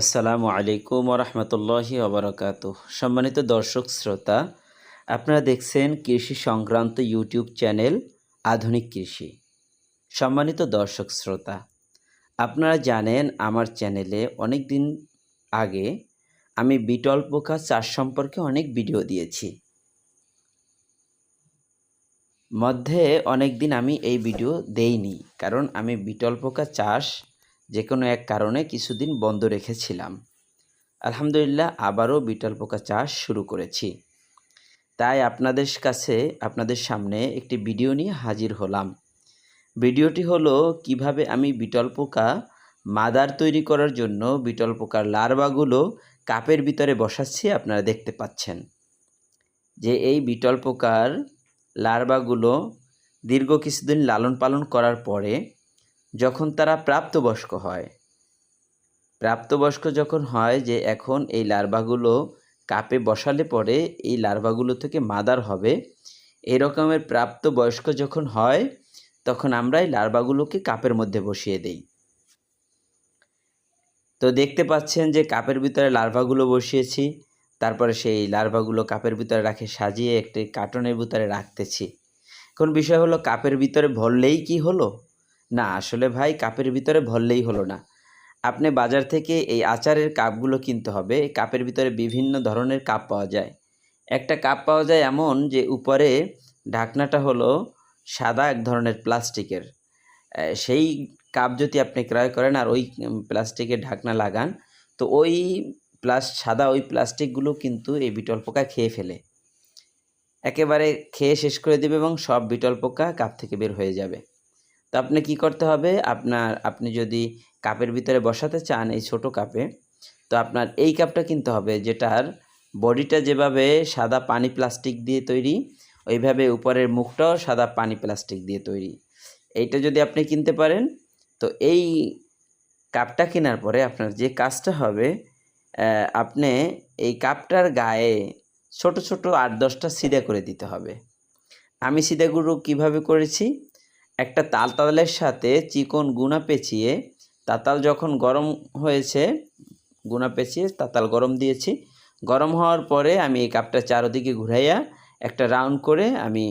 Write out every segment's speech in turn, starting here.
আসসালামু আলাইকুম রহমতুল্লাহি ওবরাকাত সম্মানিত দর্শক, শ্রোতা, আপনারা দেখছেন কৃষি সংক্রান্ত ইউটিউব চ্যানেল আধুনিক কৃষি। সম্মানিত দর্শক, শ্রোতা, আপনারা জানেন আমার চ্যানেলে অনেক দিন আগে আমি বিটল পোকা চাষ সম্পর্কে অনেক ভিডিও দিয়েছি। মধ্যে অনেক দিন আমি এই ভিডিও দেইনি, কারণ আমি বিটল পোকা চাষ যে কোনো এক কারণে কিছুদিন বন্ধ রেখেছিলাম। আলহামদুলিল্লাহ, আবারও বিটল পোকা চাষ শুরু করেছি। তাই আপনাদের কাছে, আপনাদের সামনে একটি ভিডিও নিয়ে হাজির হলাম। ভিডিওটি হলো, কীভাবে আমি বিটল পোকা মাদার তৈরি করার জন্য বিটল পোকার লার্ভাগুলো কাপের ভিতরে বসাচ্ছি, আপনারা দেখতে পাচ্ছেন। যে এই বিটল পোকার লার্ভাগুলো দীর্ঘ কিছুদিন লালন পালন করার পরে যখন তারা প্রাপ্তবয়স্ক হয়। প্রাপ্তবয়স্ক যখন হয় যে এখন এই লার্ভাগুলো কাপে বসালে পরে এই লার্ভাগুলো থেকে মাদার হবে এই রকমের প্রাপ্তবয়স্ক যখন হয়, তখন আমরা এই লার্ভাগুলোকে কাপের মধ্যে বসিয়ে দেই। তো দেখতে পাচ্ছেন যে কাপের ভিতরে লার্ভাগুলো বসিয়েছি, তারপরে সেই লার্ভাগুলো কাপের ভিতরে রাখে, সাজিয়ে একটি কার্টনের ভিতরে রাখতেছি। এখন বিষয় হলো, কাপের ভিতরে ভরলেই কি হলো? না, আসলে ভাই কাপের ভিতরে ভরলেই হলো না। আপনি বাজার থেকে এই আচারের কাপগুলো কিনতে হবে। কাপের ভিতরে বিভিন্ন ধরনের কাপ পাওয়া যায়। একটা কাপ পাওয়া যায় এমন যে, উপরে ঢাকনাটা হলো সাদা এক ধরনের প্লাস্টিকের। সেই কাপ যদি আপনি ক্রয় করেন আর ওই প্লাস্টিকের ঢাকনা লাগান, তো ওই প্লাস, সাদা ওই প্লাস্টিকগুলো কিন্তু এই বিটল পোকা খেয়ে ফেলে। একেবারে খেয়ে শেষ করে দেবে এবং সব বিটল পোকা কাপ থেকে বের হয়ে যাবে। তো আপনি কি করতে হবে? আপনার, আপনি যদি কাপের ভিতরে বসাতে চান এই ছোট কাপে, তো আপনার এই কাপটা কিনতে হবে যেটার বডিটা যেভাবে সাদা পানি প্লাস্টিক দিয়ে তৈরি, ওইভাবে উপরের মুখটাও সাদা পানি প্লাস্টিক দিয়ে তৈরি। এইটা যদি আপনি কিনতে পারেন, তো এই কাপটা কেনার পরে আপনার যে কাজটা হবে আপনি এই কাপটার গায়ে ছোট ছোট আট দশটা সিধা করে দিতে হবে। আমি সিধাগুলো কীভাবে করেছি? একটা তাল তালতালের সাথে চিকন গুনা পেঁচিয়ে, তাতাল যখন গরম হয়েছে, গুনা পেঁচিয়ে তাতাল গরম দিয়েছি। গরম হওয়ার পরে আমি এই কাপটা চারদিকে ঘুরাইয়া একটা রাউন্ড করে আমি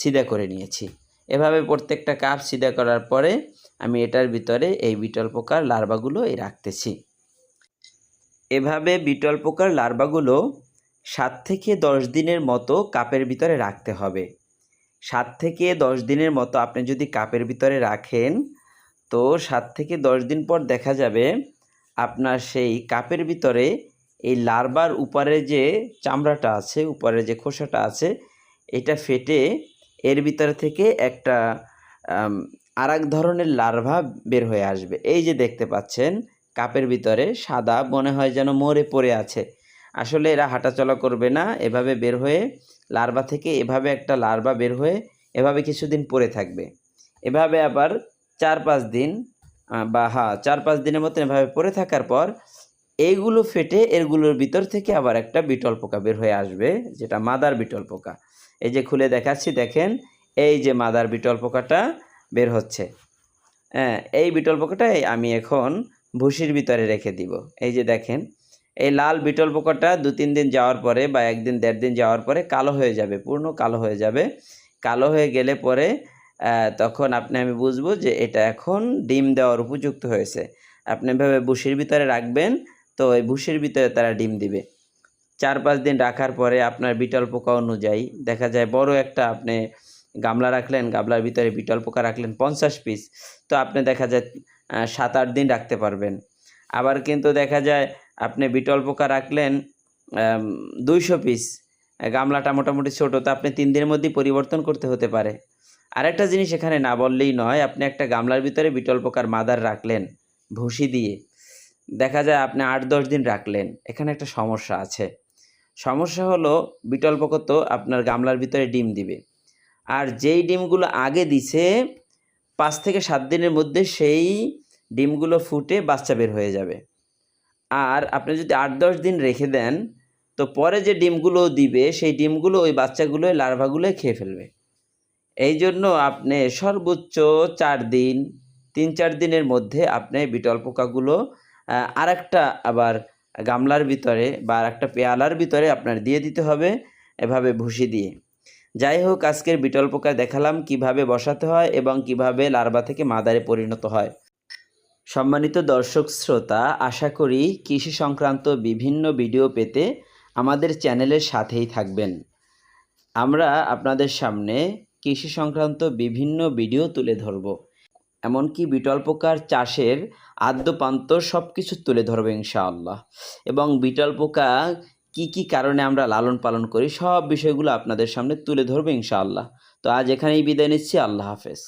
সিধা করে নিয়েছি। এভাবে প্রত্যেকটা কাপ সিধা করার পরে আমি এটার ভিতরে এই বিটল পোকার লার্ভাগুলো এই রাখতেছি। এভাবে বিটল পোকার লার্ভাগুলো সাত থেকে দশ দিনের মতো কাপের ভিতরে রাখতে হবে। সাত থেকে দশ দিনের মতো আপনি যদি কাপের ভিতরে রাখেন, তো সাত থেকে দশ দিন পর দেখা যাবে আপনার সেই কাপের ভিতরে এই লার্ভার উপরে যে চামড়াটা আছে, উপরে যে খোসাটা আছে, এটা ফেটে এর ভিতরে থেকে একটা আর ধরনের লার্ভা বের হয়ে আসবে। এই যে দেখতে পাচ্ছেন, কাপের ভিতরে সাদা মনে হয় যেন মরে পড়ে আছে। আসলে এরা হাঁটাচলা করবে না, এভাবে বের হয়ে লার্ভা থেকে এভাবে একটা লার্ভা বের হয়ে এভাবে কিছুদিন পড়ে থাকবে। এভাবে আবার চার পাঁচ দিন বা হ্যাঁ চার পাঁচ দিনের মতো এভাবে পড়ে থাকার পর এইগুলো ফেটে এরগুলোর ভিতর থেকে আবার একটা বিটল পোকা বের হয়ে আসবে, যেটা মাদার বিটল পোকা। এই যে খুলে দেখাচ্ছি, দেখেন, এই যে মাদার বিটল পোকাটা বের হচ্ছে। হ্যাঁ এই বিটল পোকাটাই আমি এখন ভুসির ভিতরে রেখে দিব। এই যে দেখেন এই লাল বিটল পোকাটা দু তিন দিন যাওয়ার পরে বা একদিন, দেড় দিন যাওয়ার পরে কালো হয়ে যাবে, পূর্ণ কালো হয়ে যাবে। কালো হয়ে গেলে পরে তখন আপনি, আমি বুঝব যে এটা এখন ডিম দেওয়ার উপযুক্ত হয়েছে। আপনি এভাবে বুসির ভিতরে রাখবেন, তো ওই ভুসির ভিতরে তারা ডিম দিবে। চার পাঁচ দিন রাখার পরে আপনার বিটল পোকা অনুযায়ী, দেখা যায় বড় একটা আপনি গামলা রাখলেন, গামলার ভিতরে বিটল পোকা রাখলেন পঞ্চাশ পিস তো আপনি দেখা যায় সাত আট দিন রাখতে পারবেন। আবার কিন্তু দেখা যায় আপনি বিটল পোকা রাখলেন দুইশো পিস গামলাটা মোটামুটি ছোটো, তো আপনি তিন দিনের মধ্যেই পরিবর্তন করতে হতে পারে। আরেকটা জিনিস এখানে না বললেই নয়, আপনি একটা গামলার ভিতরে বিটল পোকার মাদার রাখলেন, ভুসি দিয়ে। দেখা যায় আপনি আট, দশ দিন রাখলেন, এখানে একটা সমস্যা আছে। সমস্যা হলো, বিটল পোকা তো আপনার গামলার ভিতরে ডিম দিবে। আর যেই ডিমগুলো আগে দিছে, পাঁচ থেকে সাত দিনের মধ্যে সেই ডিমগুলো ফুটে বাচ্চা বের হয়ে যাবে। আর আপনি যদি আট, দশ দিন রেখে দেন, তো পরে যে ডিমগুলো দিবে, সেই ডিমগুলো ওই বাচ্চাগুলো লার্ভাগুলো খেয়ে ফেলবে। এই জন্য আপনি সর্বোচ্চ চার দিন, তিন, চার দিনের মধ্যে আপনি বিটল পোকাগুলো আর একটা আবার গামলার ভিতরে বা আর একটা পেয়ালার ভিতরে আপনার দিয়ে দিতে হবে, এভাবে ভুসি দিয়ে। যাই হোক, আজকের বিটল পোকা দেখালাম কীভাবে বসাতে হয় এবং কীভাবে লার্ভা থেকে মাদারে পরিণত হয়। সম্মানিত দর্শক শ্রোতা, আশা করি কৃষি সংক্রান্ত বিভিন্ন ভিডিও পেতে আমাদের চ্যানেলের সাথেই থাকবেন। আমরা আপনাদের সামনে কৃষি সংক্রান্ত বিভিন্ন ভিডিও তুলে ধরব। এমনকি বিটল পোকার চাষের আদ্যপান্ত সব কিছু তুলে ধরবো ইনশাআল্লাহ। এবং বিটল পোকা কী কী কারণে আমরা লালন পালন করি সব বিষয়গুলো আপনাদের সামনে তুলে ধরবো ইনশাআল্লাহ। তো আজ এখানেই বিদায় নিচ্ছি, আল্লাহ হাফেজ।